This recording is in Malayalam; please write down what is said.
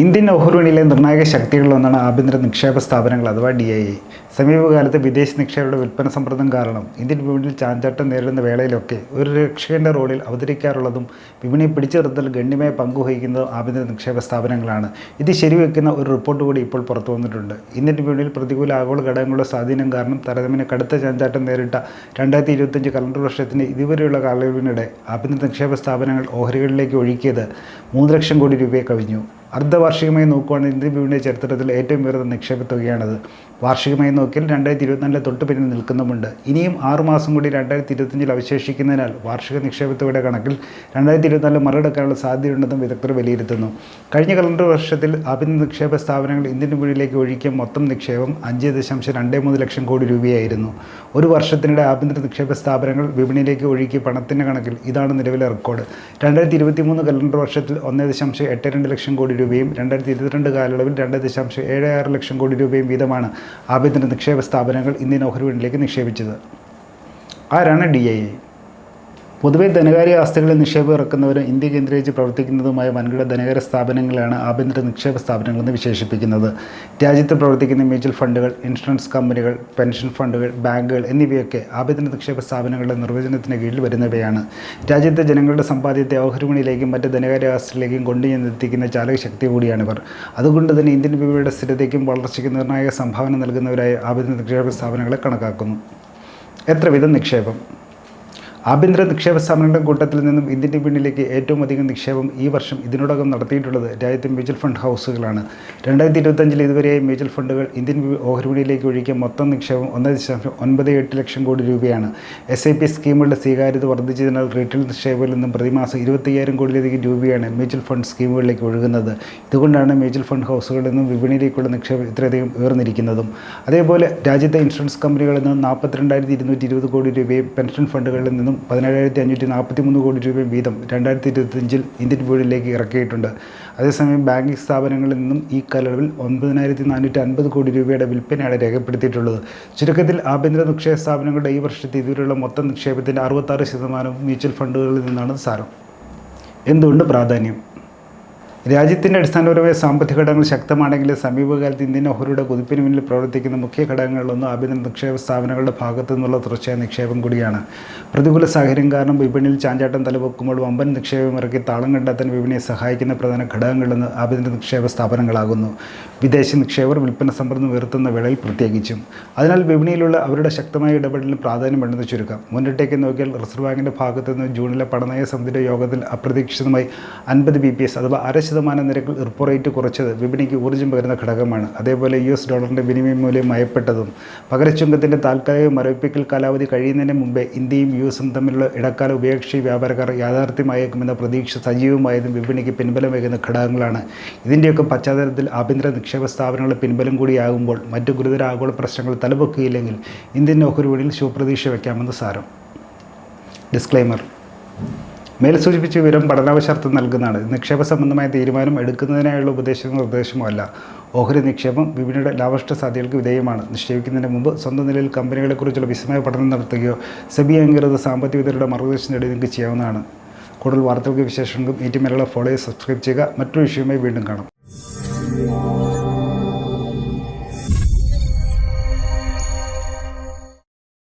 ഇന്ത്യൻ ഓഹർവിണിയിലെ നിർണായക ശക്തികളിലൊന്നാണ് ആഭ്യന്തര നിക്ഷേപ സ്ഥാപനങ്ങൾ അഥവാ ഡി ഐ. സമീപകാലത്ത് വിദേശ നിക്ഷേപയുടെ വിൽപ്പന സമ്മർദ്ദം കാരണം ഇന്ത്യൻ വിപണിയിൽ ചാഞ്ചാട്ടം നേരിടുന്ന വേളയിലൊക്കെ ഒരു രക്ഷകന്റെ റോളിൽ അവതരിക്കാറുള്ളതും വിപണിയെ പിടിച്ചു നിർത്തൽ ഗണ്യമായ പങ്കുവഹിക്കുന്നതും ആഭ്യന്തര നിക്ഷേപ സ്ഥാപനങ്ങളാണ്. ഇത് ശരിവെക്കുന്ന ഒരു റിപ്പോർട്ട് കൂടി ഇപ്പോൾ പുറത്തു വന്നിട്ടുണ്ട്. ഇന്ത്യൻ വിപണിയിൽ പ്രതികൂല ആഗോള ഘടകങ്ങളുടെ സ്വാധീനം കാരണം തരതമിന് കടുത്ത ചാഞ്ചാട്ടം നേരിട്ട രണ്ടായിരത്തി ഇരുപത്തഞ്ച് കലണ്ടർ വർഷത്തിന് ഇതുവരെയുള്ള കാലയളവിനിടെ ആഭ്യന്തര നിക്ഷേപ സ്ഥാപനങ്ങൾ ഓഹരികളിലേക്ക് ഒഴുക്കിയത് മൂന്ന് ലക്ഷം കോടി രൂപയെ കവിഞ്ഞു. അർദ്ധവാർഷികമായി നോക്കുകയാണെങ്കിൽ ഇന്ത്യൻ വിപണിയുടെ ചരിത്രത്തിൽ ഏറ്റവും ഉയർന്ന നിക്ഷേപ തുകയാണത് വാർഷികമായി നോക്കിയാൽ രണ്ടായിരത്തി ഇരുപത്തിനാലിലെ തൊട്ട് പിന്നിൽ നിൽക്കുന്നുമുണ്ട്. ഇനിയും ആറുമാസം കൂടി രണ്ടായിരത്തി ഇരുപത്തഞ്ചിൽ അവശേഷിക്കുന്നതിനാൽ വാർഷിക നിക്ഷേപ തുകയുടെ കണക്കിൽ രണ്ടായിരത്തി ഇരുപത്തിനാലിൽ മറികടക്കാനുള്ള സാധ്യതയുണ്ടെന്നും വിദഗ്ധർ വിലയിരുത്തുന്നു. കഴിഞ്ഞ കലണ്ടർ വർഷത്തിൽ ആഭ്യന്തര നിക്ഷേപ സ്ഥാപനങ്ങൾ ഇന്ത്യൻ വിപണിയിലേക്ക് ഒഴിക്കിയ മൊത്തം നിക്ഷേപം അഞ്ച് ദശാംശം രണ്ട് മൂന്ന് ലക്ഷം കോടി രൂപയായിരുന്നു. ഒരു വർഷത്തിനിടെ ആഭ്യന്തര നിക്ഷേപ സ്ഥാപനങ്ങൾ വിപണിയിലേക്ക് ഒഴുക്കിയ പണത്തിന്റെ കണക്കിൽ ഇതാണ് നിലവിലെ റെക്കോർഡ്. രണ്ടായിരത്തി ഇരുപത്തി മൂന്ന് കലണ്ടർ വർഷത്തിൽ ഒന്ന് ദശാംശം എട്ട് രണ്ട് ലക്ഷം കോടി രൂപയും രണ്ടായിരത്തി ഇരുപത്തിരണ്ട് കാലയളവിൽ രണ്ട് ദശാംശം ഏഴ് ആറ് ലക്ഷം കോടി രൂപയും വീതമാണ് ആഭ്യന്തര നിക്ഷേപ സ്ഥാപനങ്ങൾ ഇന്ത്യൻ ഓഹരി വിപണിയിലേക്ക് നിക്ഷേപിച്ചത്. ആരാണ് ഡി ഐ പൊതുവെ ധനകാര്യ ആസ്തികളിൽ നിക്ഷേപം ഇറക്കുന്നവരും ഇന്ത്യ കേന്ദ്രീകരിച്ച് പ്രവർത്തിക്കുന്നതുമായ വൻകിട ധനകാര്യ സ്ഥാപനങ്ങളാണ് ആഭ്യന്തര നിക്ഷേപ സ്ഥാപനങ്ങളെന്ന് വിശേഷിപ്പിക്കുന്നത്. രാജ്യത്ത് പ്രവർത്തിക്കുന്ന മ്യൂച്വൽ ഫണ്ടുകൾ ഇൻഷുറൻസ് കമ്പനികൾ പെൻഷൻ ഫണ്ടുകൾ ബാങ്കുകൾ എന്നിവയൊക്കെ ആഭ്യന്തര നിക്ഷേപ സ്ഥാപനങ്ങളുടെ നിർവചനത്തിന് കീഴിൽ വരുന്നവയാണ്. രാജ്യത്തെ ജനങ്ങളുടെ സമ്പാദ്യത്തെ ഓഹരിമണിയിലേക്കും മറ്റ് ധനകാര്യ ആസ്തികളിലേക്കും കൊണ്ടുചെന്നെത്തിക്കുന്ന ചാലകശക്തി കൂടിയാണിവർ അതുകൊണ്ട് തന്നെ ഇന്ത്യൻ രൂപയുടെ സ്ഥിരതയ്ക്കും വളർച്ചയ്ക്കും നിർണായക സംഭാവന നൽകുന്നവരായ ആഭ്യന്തര നിക്ഷേപ സ്ഥാപനങ്ങളെ കണക്കാക്കുന്നു. എത്ര വിധം നിക്ഷേപം? ആഭ്യന്തര നിക്ഷേപ സ്ഥാപനങ്ങളുടെ കൂട്ടത്തിൽ നിന്നും ഇന്ത്യന്റെ പിന്നിലേക്ക് ഏറ്റവും അധികം നിക്ഷേപം ഈ വർഷം ഇതിനോടകം നടത്തിയിട്ടുള്ളത് രാജ്യത്തെ മ്യൂച്വൽ ഫണ്ട് ഹൗസുകളാണ്. രണ്ടായിരത്തി ഇരുപത്തഞ്ചിൽ ഇതുവരെയായി മ്യൂച്വൽ ഫണ്ടുകൾ ഇന്ത്യൻ വി- ഓഹരി വിപണിയിലേക്ക് ഒഴുകിയ മൊത്തം നിക്ഷേപം ഒന്ന് ദശാംശം ഒൻപത് എട്ട് ലക്ഷം കോടി രൂപയാണ്. എസ് ഐ പി സ്കീമുകളുടെ സ്വീകാര്യത വർദ്ധിച്ചതിനാൽ റീറ്റെയിൽ നിക്ഷേപങ്ങളിൽ നിന്നും പ്രതിമാസം ഇരുപത്തയ്യായിരം കോടിയിലധികം രൂപയാണ് മ്യൂച്വൽ ഫണ്ട് സ്കീമുകളിലേക്ക് ഒഴുകുന്നത്. ഇതുകൊണ്ടാണ് മ്യൂച്വൽ ഫണ്ട് ഹൗസുകളിൽ നിന്നും വിപണിയിലേക്കുള്ള നിക്ഷേപം ഇത്രയധികം ഉയർന്നിരിക്കുന്നതും. അതേപോലെ രാജ്യത്തെ ഇൻഷുറൻസ് കമ്പനികളിൽ നിന്നും നാൽപ്പത്തിരണ്ടായിരത്തി ഇരുന്നൂറ്റി ഇരുപത് കോടി രൂപയും പെൻഷൻ ഫണ്ടുകളിൽ നിന്നും പതിനേഴായിരത്തി അഞ്ഞൂറ്റി നാൽപ്പത്തി മൂന്ന് കോടി രൂപയും വീതം രണ്ടായിരത്തി ഇരുപത്തഞ്ചിൽ ഇന്ത്യൻ ബോർഡിലേക്ക് ഇറക്കിയിട്ടുണ്ട്. അതേസമയം ബാങ്കിംഗ് സ്ഥാപനങ്ങളിൽ നിന്നും ഈ കാലയളവിൽ ഒൻപതിനായിരത്തി നാനൂറ്റി അൻപത് കോടി രൂപയുടെ വിൽപ്പനയാണ് രേഖപ്പെടുത്തിയിട്ടുള്ളത്. ചുരുക്കത്തിൽ ആഭ്യന്തര നിക്ഷേപ സ്ഥാപനങ്ങളുടെ ഈ വർഷത്തെ ഇതുവരെയുള്ള മൊത്തം നിക്ഷേപത്തിന്റെ അറുപത്താറ് ശതമാനവും മ്യൂച്വൽ ഫണ്ടുകളിൽ നിന്നാണ് സാരം. എന്തുകൊണ്ട് പ്രാധാന്യം? രാജ്യത്തിന്റെ അടിസ്ഥാനപരമായ സാമ്പത്തിക ഘടകങ്ങൾ ശക്തമാണെങ്കിൽ സമീപകാലത്ത് ഇന്ത്യൻ ഓഹരിയുടെ കുതിപ്പിന് മുന്നിൽ പ്രവർത്തിക്കുന്ന മുഖ്യ ഘടകങ്ങളിലൊന്നും ആഭ്യന്തര നിക്ഷേപ സ്ഥാപനങ്ങളുടെ ഭാഗത്തു നിന്നുള്ള തുടർച്ചയായ നിക്ഷേപം കൂടിയാണ്. പ്രതികൂല സാഹചര്യം കാരണം വിപണിയിൽ ചാഞ്ചാട്ടം തലപൊക്കുമ്പോൾ വമ്പൻ നിക്ഷേപം ഇറക്കി താളം കണ്ടെത്താൻ വിപണിയെ സഹായിക്കുന്ന പ്രധാന ഘടകങ്ങളിലൊന്ന് ആഭ്യന്തര നിക്ഷേപ സ്ഥാപനങ്ങളാകുന്നു. വിദേശ നിക്ഷേപർ വിൽപ്പന സമ്പ്രദം ഉയർത്തുന്ന വേളയിൽ പ്രത്യേകിച്ചും. അതിനാൽ വിപണിയിലുള്ള അവരുടെ ശക്തമായ ഇടപെടലിന് പ്രാധാന്യം പ്രാധാന്യമുണ്ടെന്ന് ചുരുക്കാം. മുന്നിട്ടേക്ക് നോക്കിയാൽ റിസർവ് ബാങ്കിന്റെ ഭാഗത്തു നിന്ന് ജൂണിലെ പണനയ സമിതിയുടെ യോഗത്തിൽ അപ്രതീക്ഷിതമായി അൻപത് ബി പി എസ് അഥവാ അര ശതമാനം നിരക്കിൽ റിപ്പോ റേറ്റ് കുറച്ചത് വിപണിക്ക് ഊർജം പകരുന്ന ഘടകമാണ്. അതേപോലെ യു എസ് ഡോളറിന്റെ വിനിമയ മൂല്യം മയപ്പെട്ടതും. പകരച്ചുങ്കത്തിന്റെ താൽക്കാലിക മരവിപ്പിക്കൽ കാലാവധി കഴിയുന്നതിന് മുമ്പേ ഇന്ത്യയും യു എസും തമ്മിലുള്ള ഇടക്കാല ഉഭയകക്ഷി വ്യാപാരക്കാർ യാഥാർത്ഥ്യമായേക്കുമെന്ന പ്രതീക്ഷ സജീവമായതും വിപണിക്ക് പിൻബലമേകുന്ന ഘടകങ്ങളാണ്. ഇതിന്റെയൊക്കെ പശ്ചാത്തലത്തിൽ ആഭ്യന്തര നിക്ഷേപ സ്ഥാപനങ്ങളുടെ പിൻബലം കൂടിയാകുമ്പോൾ മറ്റു ഗുരുതര ആഗോള പ്രശ്നങ്ങൾ തലപൊക്കിയില്ലെങ്കിൽ ഇന്ത്യൻ ഓഹരി വിപണിയിൽ ശുഭപ്രതീക്ഷ വയ്ക്കാമെന്ന് സാരം. ഡിസ്ക്ലൈമർ മേൽ സൂചിപ്പിച്ച വിവരം പഠനാവശ്യാർത്ഥം നൽകുന്നതാണ്. നിക്ഷേപ സംബന്ധമായ തീരുമാനം എടുക്കുന്നതിനായുള്ള ഉപദേശമോ നിർദ്ദേശമോ അല്ല ഓഹരി നിക്ഷേപം വിപണിയുടെ ലാഭഷ്ട സാധ്യതകൾക്ക് വിധേയമാണ്. നിക്ഷേപിക്കുന്നതിന് മുമ്പ് സ്വന്തം നിലയിൽ കമ്പനികളെക്കുറിച്ചുള്ള വിസ്മയ പഠനം നടത്തുകയോ സെബി അംഗീകൃത സാമ്പത്തിക വിദഗ്ധരുടെ മാർഗദർശനം നേടി നിങ്ങൾക്ക് ചെയ്യാവുന്നതാണ്. കൂടുതൽ വാർത്തകൾക്ക് വിശേഷങ്ങൾക്കും ടി മലയാളം ഫോളോ സബ്സ്ക്രൈബ് ചെയ്യുക. മറ്റൊരു വിഷയവുമായി വീണ്ടും കാണാം.